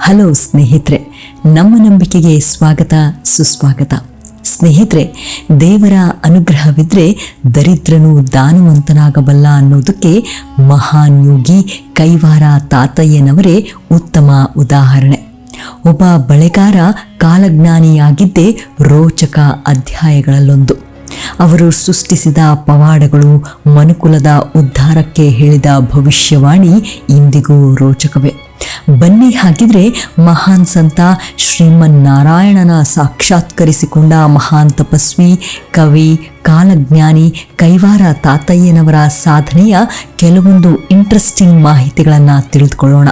Hello ಸ್ನೇಹಿತರೆ, ನಮ್ಮ ನಂಬಿಕೆಗೆ ಸ್ವಾಗತ, ಸುಸ್ವಾಗತ. ಸ್ನೇಹಿತರೆ, ದೇವರ ಅನುಗ್ರಹವಿದ್ರೆ ದರಿದ್ರನು ದಾನವಂತನಾಗಬಲ್ಲ ಅನ್ನೋದಕ್ಕೆ ಮಹಾನ್ ಯೋಗಿ ಕೈವಾರ ತಾತಯ್ಯನವರೇ ಉತ್ತಮ ಉದಾಹರಣೆ. ಒಬ್ಬ ಬಳೆಗಾರ ಕಾಲಜ್ಞಾನಿಯಾಗಿದ್ದೇ ರೋಚಕ ಅಧ್ಯಾಯಗಳಲ್ಲೊಂದು. ಅವರು ಸೃಷ್ಟಿಸಿದ ಪವಾಡಗಳು ಮನುಕುಲದ ಉದ್ಧಾರಕ್ಕೆ ಹೇಳಿದ ಭವಿಷ್ಯವಾಣಿ ಇಂದಿಗೂ ರೋಚಕವೇ. ಬನ್ನಿ ಹಾಗಿದ್ರೆ ಮಹಾನ್ ಸಂತ ಶ್ರೀಮನ್ನಾರಾಯಣನ ಸಾಕ್ಷಾತ್ಕರಿಸಿಕೊಂಡ ಮಹಾನ್ ತಪಸ್ವಿ, ಕವಿ, ಕಾಲಜ್ಞಾನಿ, ಕೈವಾರ ತಾತಯ್ಯನವರ ಸಾಧನೆಯ ಕೆಲವೊಂದು ಇಂಟ್ರೆಸ್ಟಿಂಗ್ ಮಾಹಿತಿಗಳನ್ನು ತಿಳಿದುಕೊಳ್ಳೋಣ.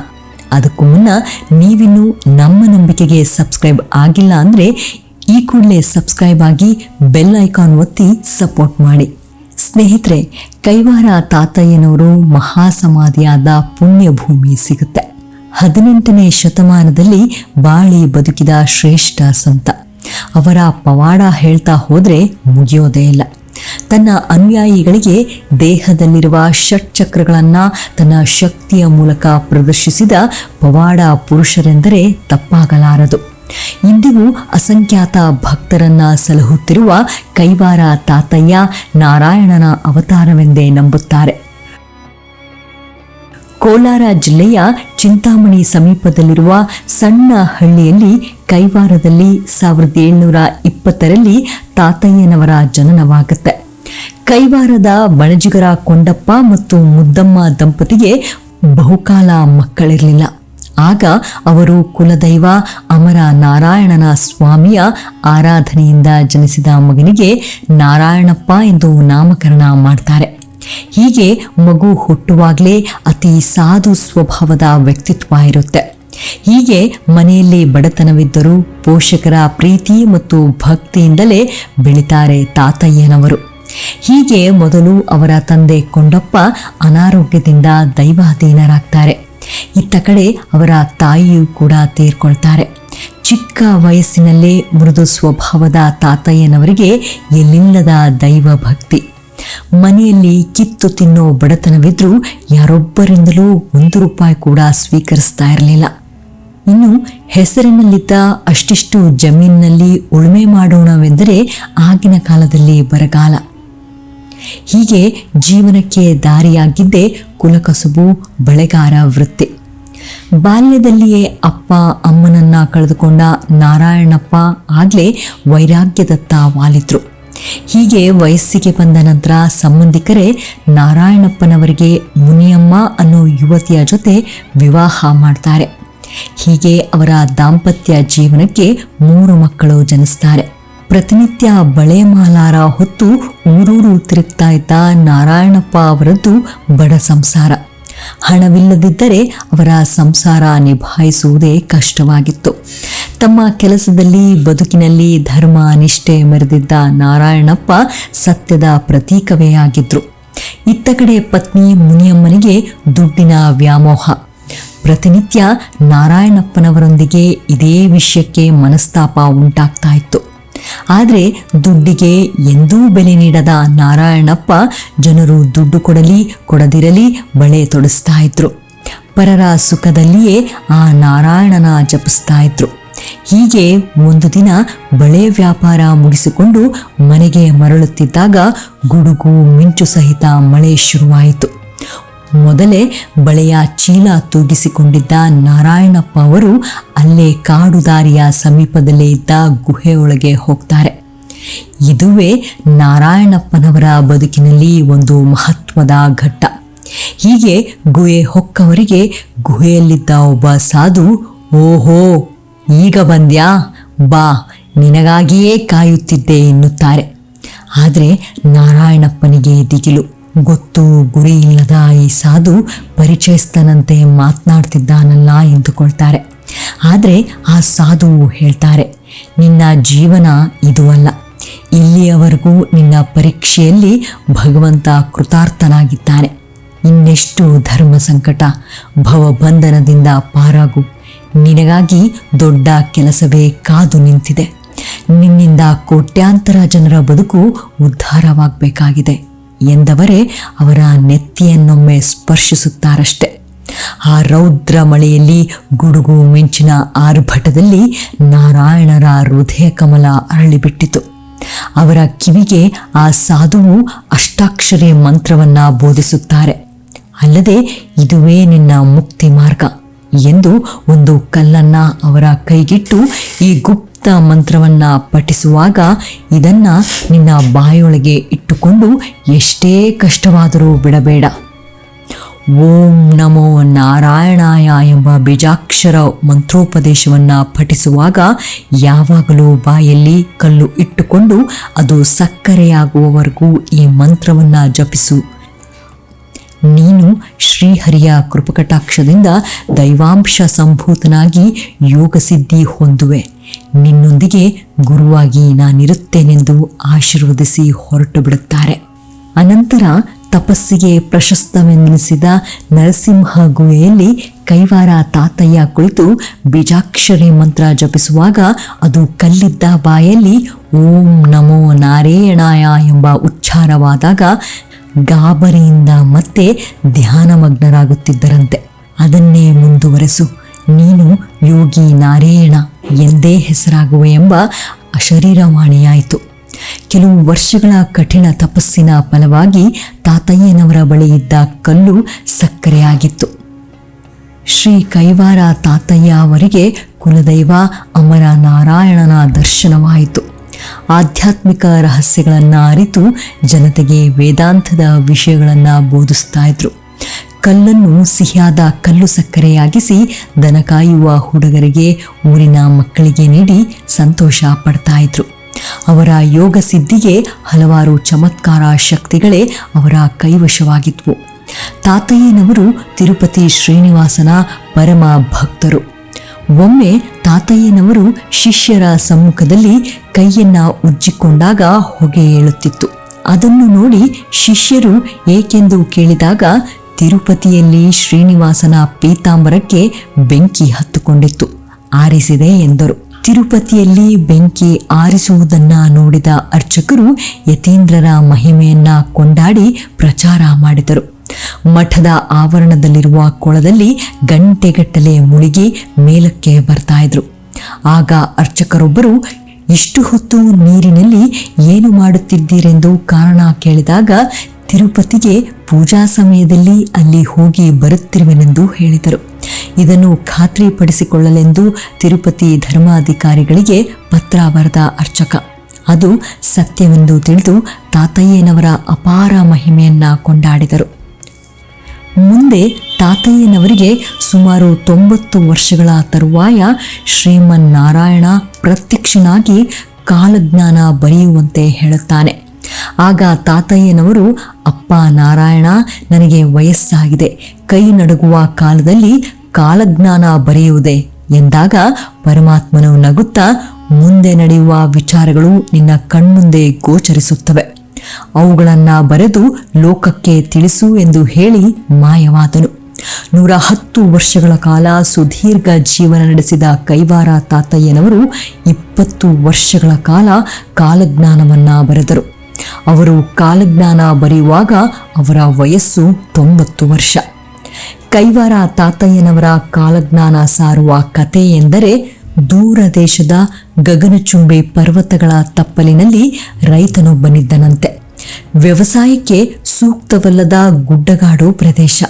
ಅದಕ್ಕೂ ಮುನ್ನ ನೀವಿನ್ನೂ ನಮ್ಮ ನಂಬಿಕೆಗೆ ಸಬ್ಸ್ಕ್ರೈಬ್ ಆಗಿಲ್ಲ ಅಂದರೆ ಈ ಕೂಡಲೇ ಸಬ್ಸ್ಕ್ರೈಬ್ ಆಗಿ ಬೆಲ್ ಐಕಾನ್ ಒತ್ತಿ ಸಪೋರ್ಟ್ ಮಾಡಿ. ಸ್ನೇಹಿತರೆ, ಕೈವಾರ ತಾತಯ್ಯನವರು ಮಹಾಸಮಾಧಿಯಾದ ಪುಣ್ಯಭೂಮಿ ಸಿಗುತ್ತೆ. ಹದಿನೆಂಟನೇ ಶತಮಾನದಲ್ಲಿ ಬಾಳಿ ಬದುಕಿದ ಶ್ರೇಷ್ಠ ಸಂತ. ಅವರ ಪವಾಡ ಹೇಳ್ತಾ ಹೋದರೆ ಮುಗಿಯೋದೇ ಇಲ್ಲ. ತನ್ನ ಅನುಯಾಯಿಗಳಿಗೆ ದೇಹದಲ್ಲಿರುವ ಷಟ್ಚಕ್ರಗಳನ್ನು ತನ್ನ ಶಕ್ತಿಯ ಮೂಲಕ ಪ್ರದರ್ಶಿಸಿದ ಪವಾಡ ಪುರುಷರೆಂದರೆ ತಪ್ಪಾಗಲಾರದು. ಇಂದಿಗೂ ಅಸಂಖ್ಯಾತ ಭಕ್ತರನ್ನ ಸಲಹುತ್ತಿರುವ ಕೈವಾರ ತಾತಯ್ಯ ನಾರಾಯಣನ ಅವತಾರವೆಂದೇ ನಂಬುತ್ತಾರೆ. ಕೋಲಾರ ಜಿಲ್ಲೆಯ ಚಿಂತಾಮಣಿ ಸಮೀಪದಲ್ಲಿರುವ ಸಣ್ಣ ಹಳ್ಳಿಯಲ್ಲಿ ಕೈವಾರದಲ್ಲಿ ಸಾವಿರದ ಏಳ್ನೂರ ಇಪ್ಪತ್ತರಲ್ಲಿ ತಾತಯ್ಯನವರ ಜನನವಾಗುತ್ತೆ. ಕೈವಾರದ ಬಣಜಿಗರ ಕೊಂಡಪ್ಪ ಮತ್ತು ಮುದ್ದಮ್ಮ ದಂಪತಿಗೆ ಬಹುಕಾಲ ಮಕ್ಕಳಿರಲಿಲ್ಲ. ಆಗ ಅವರು ಕುಲದೈವ ಅಮರ ನಾರಾಯಣನ ಸ್ವಾಮಿಯ ಆರಾಧನೆಯಿಂದ ಜನಿಸಿದ ಮಗನಿಗೆ ನಾರಾಯಣಪ್ಪ ಎಂದು ನಾಮಕರಣ ಮಾಡ್ತಾರೆ. ಹೀಗೆ ಮಗು ಹುಟ್ಟುವಾಗಲೇ ಅತಿ ಸಾಧು ಸ್ವಭಾವದ ವ್ಯಕ್ತಿತ್ವ ಇರುತ್ತೆ. ಹೀಗೆ ಮನೆಯಲ್ಲಿ ಬಡತನವಿದ್ದರೂ ಪೋಷಕರ ಪ್ರೀತಿ ಮತ್ತು ಭಕ್ತಿಯಿಂದಲೇ ಬೆಳಿತಾರೆ ತಾತಯ್ಯನವರು. ಹೀಗೆ ಮೊದಲು ಅವರ ತಂದೆ ಕೊಂಡಪ್ಪ ಅನಾರೋಗ್ಯದಿಂದ ದೈವಾಧೀನರಾಗ್ತಾರೆ. ಇತ್ತ ಕಡೆ ಅವರ ತಾಯಿಯೂ ಕೂಡ ತೀರ್ಕೊಳ್ತಾರೆ. ಚಿಕ್ಕ ವಯಸ್ಸಿನಲ್ಲೇ ಮೃದು ಸ್ವಭಾವದ ತಾತಯ್ಯನವರಿಗೆ ಎಲ್ಲಿಲ್ಲದ ದೈವ ಭಕ್ತಿ ಮನೆಯಲ್ಲಿ ಕಿತ್ತು ತಿನ್ನೋ ಬಡತನವಿದ್ರೂ ಯಾರೊಬ್ಬರಿಂದಲೂ ಒಂದು ರೂಪಾಯಿ ಕೂಡ ಸ್ವೀಕರಿಸ್ತಾ ಇರಲಿಲ್ಲ. ಇನ್ನು ಹೆಸರಿನಲ್ಲಿದ್ದ ಅಷ್ಟಿಷ್ಟು ಜಮೀನಿನಲ್ಲಿ ಉಳುಮೆ ಮಾಡೋಣವೆಂದರೆ ಆಗಿನ ಕಾಲದಲ್ಲಿ ಬರಗಾಲ. ಹೀಗೆ ಜೀವನಕ್ಕೆ ದಾರಿಯಾಗಿದ್ದೇ ಕುಲಕಸುಬು, ಬಳೆಗಾರ, ವೃತ್ತಿ. ಬಾಲ್ಯದಲ್ಲಿಯೇ ಅಪ್ಪ, ಅಮ್ಮನನ್ನ ಕಳೆದುಕೊಂಡ ನಾರಾಯಣಪ್ಪ ಆಗಲೇ ವೈರಾಗ್ಯದತ್ತ ವಾಲಿದ್ರು. ಹೀಗೆ ವಯಸ್ಸಿಗೆ ಬಂದ ನಂತರ ಸಂಬಂಧಿಕರೇ ನಾರಾಯಣಪ್ಪನವರಿಗೆ ಮುನಿಯಮ್ಮ ಅನ್ನೋ ಯುವತಿಯ ಜೊತೆ ವಿವಾಹ ಮಾಡ್ತಾರೆ. ಹೀಗೆ ಅವರ ದಾಂಪತ್ಯ ಜೀವನಕ್ಕೆ ಮೂರು ಮಕ್ಕಳು ಜನಿಸ್ತಾರೆ. ಪ್ರತಿನಿತ್ಯ ಬಳೆ ಮಾಲಾರ ಹೊತ್ತು ಊರೂರು ತಿರುಗ್ತಾ ಇದ್ದ ನಾರಾಯಣಪ್ಪ ಅವರದ್ದು ಬಡ ಸಂಸಾರ. ಹಣವಿಲ್ಲದಿದ್ದರೆ ಅವರ ಸಂಸಾರ ನಿಭಾಯಿಸುವುದೇ ಕಷ್ಟವಾಗಿತ್ತು. ತಮ್ಮ ಕೆಲಸದಲ್ಲಿ, ಬದುಕಿನಲ್ಲಿ ಧರ್ಮ, ನಿಷ್ಠೆ ಮೆರೆದಿದ್ದ ನಾರಾಯಣಪ್ಪ ಸತ್ಯದ ಪ್ರತೀಕವೇ ಆಗಿದ್ರು. ಇತ್ತ ಕಡೆ ಪತ್ನಿ ಮುನಿಯಮ್ಮನಿಗೆ ದುಡ್ಡಿನ ವ್ಯಾಮೋಹ. ಪ್ರತಿನಿತ್ಯ ನಾರಾಯಣಪ್ಪನವರೊಂದಿಗೆ ಇದೇ ವಿಷಯಕ್ಕೆ ಮನಸ್ತಾಪ ಉಂಟಾಗ್ತಾ ಇತ್ತು. ಆದರೆ ದುಡ್ಡಿಗೆ ಎಂದೂ ಬೆಲೆ ನೀಡದ ನಾರಾಯಣಪ್ಪ ಜನರು ದುಡ್ಡು ಕೊಡಲಿ, ಕೊಡದಿರಲಿ, ಬಳೆ ತೊಡಿಸ್ತಾ ಇದ್ರು. ಪರರ ಸುಖದಲ್ಲಿಯೇ ಆ ನಾರಾಯಣನ ಜಪಿಸ್ತಾ ಇದ್ರು. ಹೀಗೆ ಒಂದು ದಿನ ಬಳೆ ವ್ಯಾಪಾರ ಮುಗಿಸಿಕೊಂಡು ಮನೆಗೆ ಮರಳುತ್ತಿದ್ದಾಗ ಗುಡುಗು ಮಿಂಚು ಸಹಿತ ಮಳೆ ಶುರುವಾಯಿತು. ಮೊದಲೇ ಬಳೆಯ ಚೀಲ ತೂಗಿಸಿಕೊಂಡಿದ್ದ ನಾರಾಯಣಪ್ಪ ಅವರು ಅಲ್ಲೇ ಕಾಡು ದಾರಿಯ ಸಮೀಪದಲ್ಲೇ ಇದ್ದ ಗುಹೆಯೊಳಗೆ ಹೋಗ್ತಾರೆ. ಇದುವೇ ನಾರಾಯಣಪ್ಪನವರ ಬದುಕಿನಲ್ಲಿ ಒಂದು ಮಹತ್ವದ ಘಟ್ಟ. ಹೀಗೆ ಗುಹೆ ಹೊಕ್ಕವರಿಗೆ ಗುಹೆಯಲ್ಲಿದ್ದ ಒಬ್ಬ ಸಾಧು, ಓಹೋ, ಈಗ ಬಂದ್ಯಾ? ಬಾ, ನಿನಗಾಗಿಯೇ ಕಾಯುತ್ತಿದ್ದೆ ಎನ್ನುತ್ತಾರೆ. ಆದರೆ ನಾರಾಯಣಪ್ಪನಿಗೆ ದಿಗಿಲು. ಗೊತ್ತು ಗುರಿ ಇಲ್ಲದ ಈ ಸಾಧು ಪರಿಚಯಿಸ್ತನಂತೆ ಮಾತನಾಡ್ತಿದ್ದಾನಲ್ಲ ಎಂದುಕೊಳ್ತಾರೆ. ಆದರೆ ಆ ಸಾಧು ಹೇಳ್ತಾರೆ, ನಿನ್ನ ಜೀವನ ಇದು ಅಲ್ಲ. ಇಲ್ಲಿಯವರೆಗೂ ನಿನ್ನ ಪರೀಕ್ಷೆಯಲ್ಲಿ ಭಗವಂತ ಕೃತಾರ್ಥನಾಗಿದ್ದಾನೆ ಇನ್ನೆಷ್ಟು ಧರ್ಮ ಸಂಕಟ ಭವಬಂಧನದಿಂದ ಪಾರಾಗು. ನಿನಗಾಗಿ ದೊಡ್ಡ ಕೆಲಸವೇ ಕಾದು ನಿಂತಿದೆ. ನಿನ್ನಿಂದ ಕೋಟ್ಯಾಂತರ ಜನರ ಬದುಕು ಉದ್ಧಾರವಾಗಬೇಕಾಗಿದೆ ಎಂದವರೇ ಅವರ ನೆತ್ತಿಯನ್ನೊಮ್ಮೆ ಸ್ಪರ್ಶಿಸುತ್ತಾರಷ್ಟೆ. ಆ ರೌದ್ರ ಮಳೆಯಲ್ಲಿ ಗುಡುಗು ಮಿಂಚಿನ ಆರ್ಭಟದಲ್ಲಿ ನಾರಾಯಣರ ಹೃದಯ ಕಮಲ ಅರಳಿಬಿಟ್ಟಿತು. ಅವರ ಕಿವಿಗೆ ಆ ಸಾಧುವು ಅಷ್ಟಾಕ್ಷರಿ ಮಂತ್ರವನ್ನ ಬೋಧಿಸುತ್ತಾರೆ. ಅಲ್ಲದೆ ಇದುವೇ ನಿನ್ನ ಮುಕ್ತಿ ಮಾರ್ಗ ಎಂದು ಒಂದು ಕಲ್ಲನ್ನ ಅವರ ಕೈಗಿಟ್ಟು ಈ ಗುಪ್ತ ಮಂತ್ರವನ್ನ ಪಠಿಸುವಾಗ ಇದನ್ನ ನಿನ್ನ ಬಾಯೊಳಗೆ ಇಟ್ಟುಕೊಂಡು ಎಷ್ಟೇ ಕಷ್ಟವಾದರೂ ಬಿಡಬೇಡ. ಓಂ ನಮೋ ನಾರಾಯಣಾಯ ಎಂಬ ಬೀಜಾಕ್ಷರ ಮಂತ್ರೋಪದೇಶವನ್ನು ಪಠಿಸುವಾಗ ಯಾವಾಗಲೂ ಬಾಯಲ್ಲಿ ಕಲ್ಲು ಇಟ್ಟುಕೊಂಡು ಅದು ಸಕ್ಕರೆಯಾಗುವವರೆಗೂ ಈ ಮಂತ್ರವನ್ನು ಜಪಿಸು. ನೀನು ಶ್ರೀಹರಿಯ ಕೃಪಕಟಾಕ್ಷದಿಂದ ದೈವಾಂಶ ಸಂಭೂತನಾಗಿ ಯೋಗಸಿದ್ಧಿ ಹೊಂದುವೆ. ನಿನ್ನೊಂದಿಗೆ ಗುರುವಾಗಿ ನಾನಿರುತ್ತೇನೆಂದು ಆಶೀರ್ವದಿಸಿ ಹೊರಟು ಬಿಡುತ್ತಾರೆ ಅನಂತರ ತಪಸ್ಸಿಗೆ ಪ್ರಶಸ್ತವೆನ್ನಿಸಿದ ನರಸಿಂಹ ಗುಹೆಯಲ್ಲಿ ಕೈವಾರ ತಾತಯ್ಯ ಕುಳಿತು ಬೀಜಾಕ್ಷರಿ ಮಂತ್ರ ಜಪಿಸುವಾಗ ಅದು ಕಲ್ಲಿದ್ದ ಬಾಯಲ್ಲಿ ಓಂ ನಮೋ ನಾರಾಯಣಾಯ ಎಂಬ ಉಚ್ಚಾರವಾದಾಗ ಗಾಬರಿಯಿಂದ ಮತ್ತೆ ಧ್ಯಾನಮಗ್ನರಾಗುತ್ತಿದ್ದರಂತೆ. ಅದನ್ನೇ ಮುಂದುವರೆಸು. ನೀನು ಯೋಗಿ ನಾರಾಯಣ ಎಂದೇ ಹೆಸರಾಗುವೆ ಎಂಬ ಅಶರೀರವಾಣಿಯಾಯಿತು. ಕೆಲವು ವರ್ಷಗಳ ಕಠಿಣ ತಪಸ್ಸಿನ ಫಲವಾಗಿ ತಾತಯ್ಯನವರ ಬಳಿ ಇದ್ದ ಕಲ್ಲು ಸಕ್ಕರೆಯಾಗಿತ್ತು. ಶ್ರೀ ಕೈವಾರ ತಾತಯ್ಯ ಅವರಿಗೆ ಕುಲದೈವ ಅಮರ ನಾರಾಯಣನ ದರ್ಶನವಾಯಿತು. ಆಧ್ಯಾತ್ಮಿಕ ರಹಸ್ಯಗಳನ್ನು ಅರಿತು ಜನತೆಗೆ ವೇದಾಂತದ ವಿಷಯಗಳನ್ನು ಬೋಧಿಸ್ತಾ ಇದ್ರು. ಕಲ್ಲನ್ನು ಸಿಹಿಯಾದ ಕಲ್ಲು ಸಕ್ಕರೆಯಾಗಿಸಿ ದನ ಕಾಯುವ ಹುಡುಗರಿಗೆ ಊರಿನ ಮಕ್ಕಳಿಗೆ ನೀಡಿ ಸಂತೋಷ ಪಡ್ತಾ ಇದ್ರು. ಅವರ ಯೋಗ ಸಿದ್ಧಿಗೆ ಹಲವಾರು ಚಮತ್ಕಾರ ಶಕ್ತಿಗಳೇ ಅವರ ಕೈವಶವಾಗಿದ್ವು. ತಾತಯ್ಯನವರು ತಿರುಪತಿ ಶ್ರೀನಿವಾಸನ ಪರಮ ಭಕ್ತರು. ಒಮ್ಮೆ ತಾತಯ್ಯನವರು ಶಿಷ್ಯರ ಸಮ್ಮುಖದಲ್ಲಿ ಕೈಯನ್ನ ಉಜ್ಜಿಕೊಂಡಾಗ ಹೊಗೆ ಏಳುತ್ತಿತ್ತು. ಅದನ್ನು ನೋಡಿ ಶಿಷ್ಯರು ಏಕೆಂದು ಕೇಳಿದಾಗ ತಿರುಪತಿಯಲ್ಲಿ ಶ್ರೀನಿವಾಸನ ಪೀತಾಂಬರಕ್ಕೆ ಬೆಂಕಿ ಹತ್ತುಕೊಂಡಿತ್ತು. ಆರಿಸಿದೆ ಎಂದರು. ತಿರುಪತಿಯಲ್ಲಿ ಬೆಂಕಿ ಆರಿಸುವುದನ್ನ ನೋಡಿದ ಅರ್ಚಕರು ಯತೀಂದ್ರರ ಮಹಿಮೆಯನ್ನ ಕೊಂಡಾಡಿ ಪ್ರಚಾರ ಮಾಡಿದರು. ಮಠದ ಆವರಣದಲ್ಲಿರುವ ಕೊಳದಲ್ಲಿ ಗಂಟೆಗಟ್ಟಲೆ ಮುಳುಗಿ ಮೇಲಕ್ಕೆ ಬರ್ತಾ ಇದ್ರು. ಆಗ ಅರ್ಚಕರೊಬ್ಬರು, ಇಷ್ಟು ಹೊತ್ತು ನೀರಿನಲ್ಲಿ ಏನು ಮಾಡುತ್ತಿದ್ದೀರೆಂದು ಕಾರಣ ಕೇಳಿದಾಗ ತಿರುಪತಿಗೆ ಪೂಜಾ ಸಮಯದಲ್ಲಿ ಅಲ್ಲಿ ಹೋಗಿ ಬರುತ್ತಿರುವೆನೆಂದು ಹೇಳಿದರು. ಇದನ್ನು ಖಾತ್ರಿಪಡಿಸಿಕೊಳ್ಳಲೆಂದು ತಿರುಪತಿ ಧರ್ಮಾಧಿಕಾರಿಗಳಿಗೆ ಪತ್ರ ಬರೆದ ಅರ್ಚಕ. ಅದು ಸತ್ಯವೆಂದು ತಿಳಿದು ತಾತಯ್ಯನವರ ಅಪಾರ ಮಹಿಮೆಯನ್ನ ಕೊಂಡಾಡಿದರು. ಮುಂದೆ ತಾತಯ್ಯನವರಿಗೆ ಸುಮಾರು ತೊಂಬತ್ತು ವರ್ಷಗಳ ತರುವಾಯ ಶ್ರೀಮನ್ನಾರಾಯಣ ಪ್ರತ್ಯಕ್ಷನಾಗಿ ಕಾಲಜ್ಞಾನ ಬರೆಯುವಂತೆ ಹೇಳುತ್ತಾನೆ. ಆಗ ತಾತಯ್ಯನವರು, ಅಪ್ಪ ನಾರಾಯಣ, ನನಗೆ ವಯಸ್ಸಾಗಿದೆ. ಕೈ ನಡುಗುವ ಕಾಲದಲ್ಲಿ ಕಾಲಜ್ಞಾನ ಬರೆಯುವುದೇ ಎಂದಾಗ ಪರಮಾತ್ಮನು ನಗುತ್ತಾ, ಮುಂದೆ ನಡೆಯುವ ವಿಚಾರಗಳು ನಿನ್ನ ಕಣ್ಮುಂದೆ ಗೋಚರಿಸುತ್ತವೆ. ಅವುಗಳನ್ನ ಬರೆದು ಲೋಕಕ್ಕೆ ತಿಳಿಸು ಎಂದು ಹೇಳಿ ಮಾಯವಾದನು. ನೂರ ಹತ್ತು ವರ್ಷಗಳ ಕಾಲ ಸುದೀರ್ಘ ಜೀವನ ನಡೆಸಿದ ಕೈವಾರ ತಾತಯ್ಯನವರು ಇಪ್ಪತ್ತು ವರ್ಷಗಳ ಕಾಲ ಕಾಲಜ್ಞಾನವನ್ನ ಬರೆದರು. ಅವರು ಕಾಲಜ್ಞಾನ ಬರೆಯುವಾಗ ಅವರ ವಯಸ್ಸು ತೊಂಬತ್ತು ವರ್ಷ. ಕೈವಾರ ತಾತಯ್ಯನವರ ಕಾಲಜ್ಞಾನ ಸಾರುವ ಕತೆ ಎಂದರೆ ದೂರ ದೇಶದ ಗಗನಚುಂಬಿ ಪರ್ವತಗಳ ತಪ್ಪಲಿನಲ್ಲಿ ರೈತನೊಬ್ಬನಿದ್ದನಂತೆ ವ್ಯವಸಾಯಕ್ಕೆ ಸೂಕ್ತವಲ್ಲದ ಗುಡ್ಡಗಾಡು ಪ್ರದೇಶ.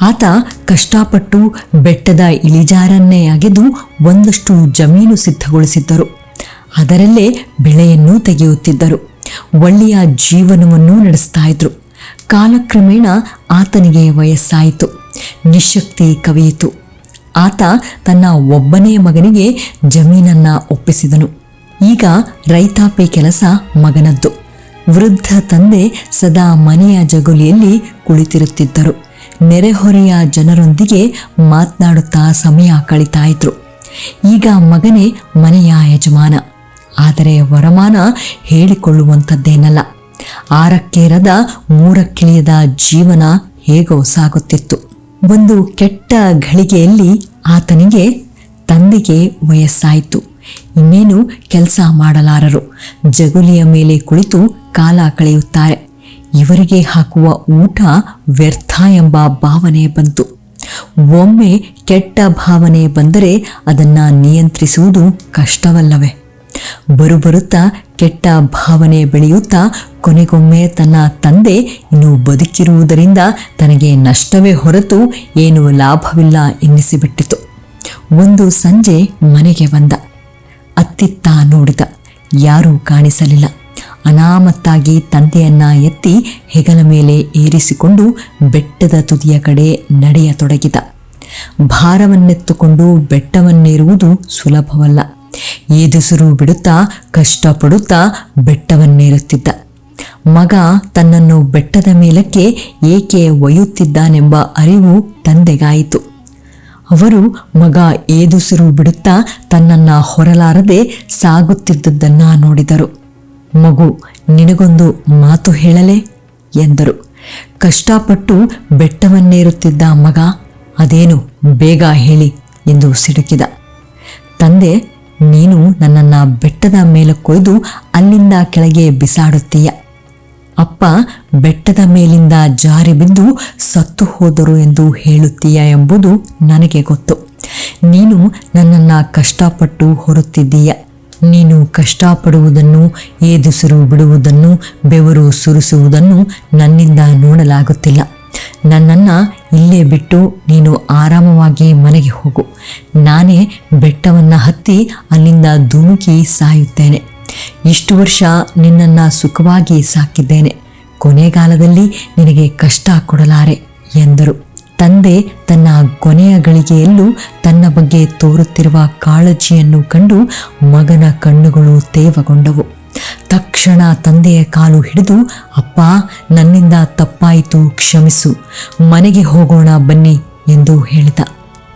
ಆತ ಕಷ್ಟಪಟ್ಟು ಬೆಟ್ಟದ ಇಳಿಜಾರನ್ನೇ ಅಗೆದು ಒಂದಷ್ಟು ಜಮೀನು ಸಿದ್ಧಗೊಳಿಸಿದ್ದರು. ಅದರಲ್ಲೇ ಬೆಳೆಯನ್ನು ತೆಗೆಯುತ್ತಿದ್ದರು. ಒಳ್ಳೆಯ ಜೀವನವನ್ನು ನಡೆಸ್ತಾ ಇದ್ರು. ಕಾಲಕ್ರಮೇಣ ಆತನಿಗೆ ವಯಸ್ಸಾಯಿತು. ನಿಶಕ್ತಿ ಕವಿಯಿತು. ಆತ ತನ್ನ ಒಬ್ಬನೇ ಮಗನಿಗೆ ಜಮೀನನ್ನ ಒಪ್ಪಿಸಿದನು. ಈಗ ರೈತಾಪಿ ಕೆಲಸ ಮಗನದ್ದು. ವೃದ್ಧ ತಂದೆ ಸದಾ ಮನೆಯ ಜಗುಲಿಯಲ್ಲಿ ಕುಳಿತಿರುತ್ತಿದ್ದರು. ನೆರೆಹೊರೆಯ ಜನರೊಂದಿಗೆ ಮಾತನಾಡುತ್ತಾ ಸಮಯ ಕಳೀತಾ ಈಗ ಮಗನೇ ಮನೆಯ ಯಜಮಾನ. ಆದರೆ ವರಮಾನ ಹೇಳಿಕೊಳ್ಳುವಂಥದ್ದೇನಲ್ಲ. ಆರಕ್ಕೇರದ ಮೂರಕ್ಕಿಳಿಯದ ಜೀವನ ಹೇಗೋ ಸಾಗುತ್ತಿತ್ತು. ಒಂದು ಕೆಟ್ಟ ಘಳಿಗೆಯಲ್ಲಿ ಆತನಿಗೆ ತಂದೆಗೆ ವಯಸ್ಸಾಯಿತು. ಇನ್ನೇನು ಕೆಲಸ ಮಾಡಲಾರರು. ಜಗುಲಿಯ ಮೇಲೆ ಕುಳಿತು ಕಾಲ ಕಳೆಯುತ್ತಾರೆ. ಇವರಿಗೆ ಹಾಕುವ ಊಟ ವ್ಯರ್ಥ ಎಂಬ ಭಾವನೆ ಬಂತು. ಒಮ್ಮೆ ಕೆಟ್ಟ ಭಾವನೆ ಬಂದರೆ ಅದನ್ನು ನಿಯಂತ್ರಿಸುವುದು ಕಷ್ಟವಲ್ಲವೇ? ಬರುಬರುತ್ತಾ, ಕೆಟ್ಟ ಭಾವನೆ ಬೆಳೆಯುತ್ತಾ, ಕೊನೆಗೊಮ್ಮೆ ತನ್ನ ತಂದೆ ಇನ್ನು ಬದುಕಿರುವುದರಿಂದ ತನಗೆ ನಷ್ಟವೇ ಹೊರತು ಏನು ಲಾಭವಿಲ್ಲ ಎನ್ನಿಸಿಬಿಟ್ಟಿತು. ಒಂದು ಸಂಜೆ ಮನೆಗೆ ಬಂದ. ಅತ್ತಿತ್ತ ನೋಡಿದ. ಯಾರೂ ಕಾಣಿಸಲಿಲ್ಲ. ಅನಾಮತ್ತಾಗಿ ತಂದೆಯನ್ನ ಎತ್ತಿ ಹೆಗಲ ಮೇಲೆ ಏರಿಸಿಕೊಂಡು ಬೆಟ್ಟದ ತುದಿಯ ಕಡೆ ನಡೆಯತೊಡಗಿದ. ಭಾರವನ್ನೆತ್ತುಕೊಂಡು ಬೆಟ್ಟವನ್ನೇರುವುದು ಸುಲಭವಲ್ಲ. ಏದುಸಿರು ಬಿಡುತ್ತಾ, ಕಷ್ಟಪಡುತ್ತಾ ಬೆಟ್ಟವನ್ನೇರುತ್ತಿದ್ದ ಮಗ ತನ್ನನ್ನು ಬೆಟ್ಟದ ಮೇಲಕ್ಕೆ ಏಕೆ ಒಯ್ಯುತ್ತಿದ್ದಾನೆಂಬ ಅರಿವು ತಂದೆಗಾಯಿತು. ಅವರು, ಮಗ ಏದುಸಿರು ಬಿಡುತ್ತಾ ತನ್ನನ್ನ ಹೊರಲಾರದೆ ಸಾಗುತ್ತಿದ್ದುದನ್ನ ನೋಡಿದರು. ಮಗು, ನಿನಗೊಂದು ಮಾತು ಹೇಳಲೆ? ಎಂದರು. ಕಷ್ಟಪಟ್ಟು ಬೆಟ್ಟವನ್ನೇರುತ್ತಿದ್ದ ಮಗ, ಅದೇನು ಬೇಗ ಹೇಳಿ ಎಂದು ಸಿಡುಕಿದ. ತಂದೆ ನೀನು ನನ್ನನ್ನು ಬೆಟ್ಟದ ಮೇಲೆ ಕೊಯ್ದು ಅಲ್ಲಿಂದ ಕೆಳಗೆ ಬಿಸಾಡುತ್ತೀಯ. ಅಪ್ಪ ಬೆಟ್ಟದ ಮೇಲಿಂದ ಜಾರಿ ಬಿದ್ದು ಸತ್ತು ಹೋದರು ಎಂದು ಹೇಳುತ್ತೀಯ ಎಂಬುದು ನನಗೆ ಗೊತ್ತು. ನೀನು ನನ್ನನ್ನು ಕಷ್ಟಪಟ್ಟು ಹೊರುತ್ತಿದ್ದೀಯ. ನೀನು ಕಷ್ಟಪಡುವುದನ್ನು, ಏದುಸಿರು ಬಿಡುವುದನ್ನು, ಬೆವರು ಸುರಿಸುವುದನ್ನು ನನ್ನಿಂದ ನೋಡಲಾಗುತ್ತಿಲ್ಲ. ನನ್ನನ್ನು ಇಲ್ಲೇ ಬಿಟ್ಟು ನೀನು ಆರಾಮವಾಗಿ ಮನೆಗೆ ಹೋಗು. ನಾನೇ ಬೆಟ್ಟವನ್ನು ಹತ್ತಿ ಅಲ್ಲಿಂದ ಧುಮುಕಿ ಸಾಯುತ್ತೇನೆ. ಇಷ್ಟು ವರ್ಷ ನಿನ್ನನ್ನು ಸುಖವಾಗಿ ಸಾಕಿದ್ದೇನೆ. ಕೊನೆಗಾಲದಲ್ಲಿ ನಿನಗೆ ಕಷ್ಟ ಕೊಡಲಾರೆ ಎಂದರು. ತಂದೆ ತನ್ನ ಕೊನೆಯ ಗಳಿಗೆಯಲ್ಲೂ ತನ್ನ ಬಗ್ಗೆ ತೋರುತ್ತಿರುವ ಕಾಳಜಿಯನ್ನು ಕಂಡು ಮಗನ ಕಣ್ಣುಗಳು ತೇವಗೊಂಡವು. ತಕ್ಷಣ ತಂದೆಯ ಕಾಲು ಹಿಡಿದು, ಅಪ್ಪ, ನನ್ನಿಂದ ತಪ್ಪಾಯಿತು, ಕ್ಷಮಿಸು. ಮನೆಗೆ ಹೋಗೋಣ ಬನ್ನಿ ಎಂದು ಹೇಳಿದ.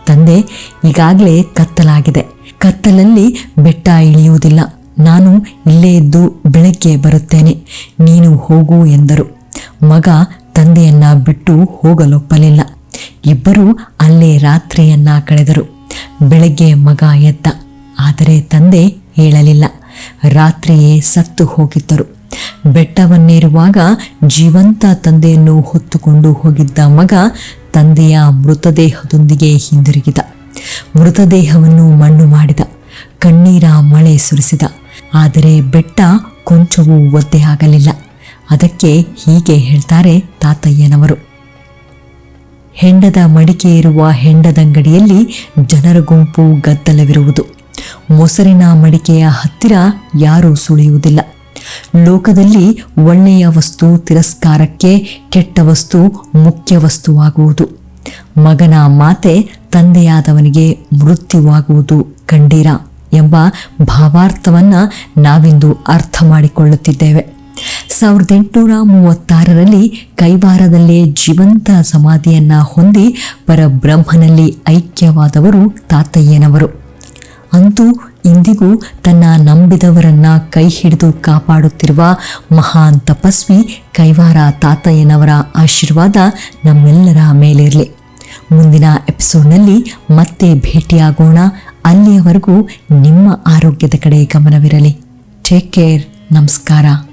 ತಂದೆ ಈಗಾಗಲೇ ಕತ್ತಲಾಗಿದೆ. ಕತ್ತಲಲ್ಲಿ ಬೆಟ್ಟ ಇಳಿಯುವುದಿಲ್ಲ. ನಾನು ಇಲ್ಲೇ ಇದ್ದು ಬೆಳಗ್ಗೆ ಬರುತ್ತೇನೆ. ನೀನು ಹೋಗು ಎಂದರು. ಮಗ ತಂದೆಯನ್ನ ಬಿಟ್ಟು ಹೋಗಲೊಪ್ಪಲಿಲ್ಲ. ಇಬ್ಬರೂ ಅಲ್ಲೇ ರಾತ್ರಿಯನ್ನ ಕಳೆದರು. ಬೆಳಗ್ಗೆ ಮಗ ಎದ್ದ. ಆದರೆ ತಂದೆ ಹೇಳಲಿಲ್ಲ. ರಾತ್ರಿಯೇ ಸತ್ತು ಹೋಗಿದ್ದರು. ಬೆಟ್ಟವನ್ನೇರುವಾಗ ಜೀವಂತ ತಂದೆಯನ್ನು ಹೊತ್ತುಕೊಂಡು ಹೋಗಿದ್ದ ಮಗ ತಂದೆಯ ಮೃತದೇಹದೊಂದಿಗೆ ಹಿಂದಿರುಗಿದ. ಮೃತದೇಹವನ್ನು ಮಣ್ಣು ಮಾಡಿದ. ಕಣ್ಣೀರ ಮಳೆ ಸುರಿಸಿದ. ಆದರೆ ಬೆಟ್ಟ ಕೊಂಚವೂ ಒದ್ದೆ ಆಗಲಿಲ್ಲ. ಅದಕ್ಕೆ ಹೀಗೆ ಹೇಳ್ತಾರೆ ತಾತಯ್ಯನವರು. ಹೆಂಡದ ಮಡಿಕೆ ಇರುವ ಹೆಂಡದಂಗಡಿಯಲ್ಲಿ ಜನರ ಗುಂಪು ಗದ್ದಲವಿರುವುದು. ಮೊಸರಿನ ಮಡಿಕೆಯ ಹತ್ತಿರ ಯಾರೂ ಸುಳಿಯುವುದಿಲ್ಲ. ಲೋಕದಲ್ಲಿ ಒಳ್ಳೆಯ ವಸ್ತು ತಿರಸ್ಕಾರಕ್ಕೆ ಕೆಟ್ಟ ವಸ್ತು ಮುಖ್ಯ ವಸ್ತುವಾಗುವುದು. ಮಗನ ಮಾತೆ ತಂದೆಯಾದವನಿಗೆ ಮೃತ್ಯುವಾಗುವುದು ಕಂಡೀರ ಎಂಬ ಭಾವಾರ್ಥವನ್ನ ನಾವಿಂದು ಅರ್ಥ ಮಾಡಿಕೊಳ್ಳುತ್ತಿದ್ದೇವೆ. ಸಾವಿರದ ಎಂಟುನೂರ ಮೂವತ್ತಾರರಲ್ಲಿ ಕೈವಾರದಲ್ಲೇ ಜೀವಂತ ಸಮಾಧಿಯನ್ನ ಹೊಂದಿ ಪರಬ್ರಹ್ಮನಲ್ಲಿ ಐಕ್ಯವಾದವರು ತಾತಯ್ಯನವರು. ಅಂತೂ ಇಂದಿಗೂ ತನ್ನ ನಂಬಿದವರನ್ನ ಕೈ ಹಿಡಿದು ಕಾಪಾಡುತ್ತಿರುವ ಮಹಾನ್ ತಪಸ್ವಿ ಕೈವಾರ ತಾತಯ್ಯನವರ ಆಶೀರ್ವಾದ ನಮ್ಮೆಲ್ಲರ ಮೇಲಿರಲಿ ಮುಂದಿನ ಎಪಿಸೋಡ್ನಲ್ಲಿ ಮತ್ತೆ ಭೇಟಿಯಾಗೋಣ. ಅಲ್ಲಿಯವರೆಗೂ ನಿಮ್ಮ ಆರೋಗ್ಯದ ಕಡೆ ಗಮನವಿರಲಿ. ಟೇಕ್ ಕೇರ್ ನಮಸ್ಕಾರ.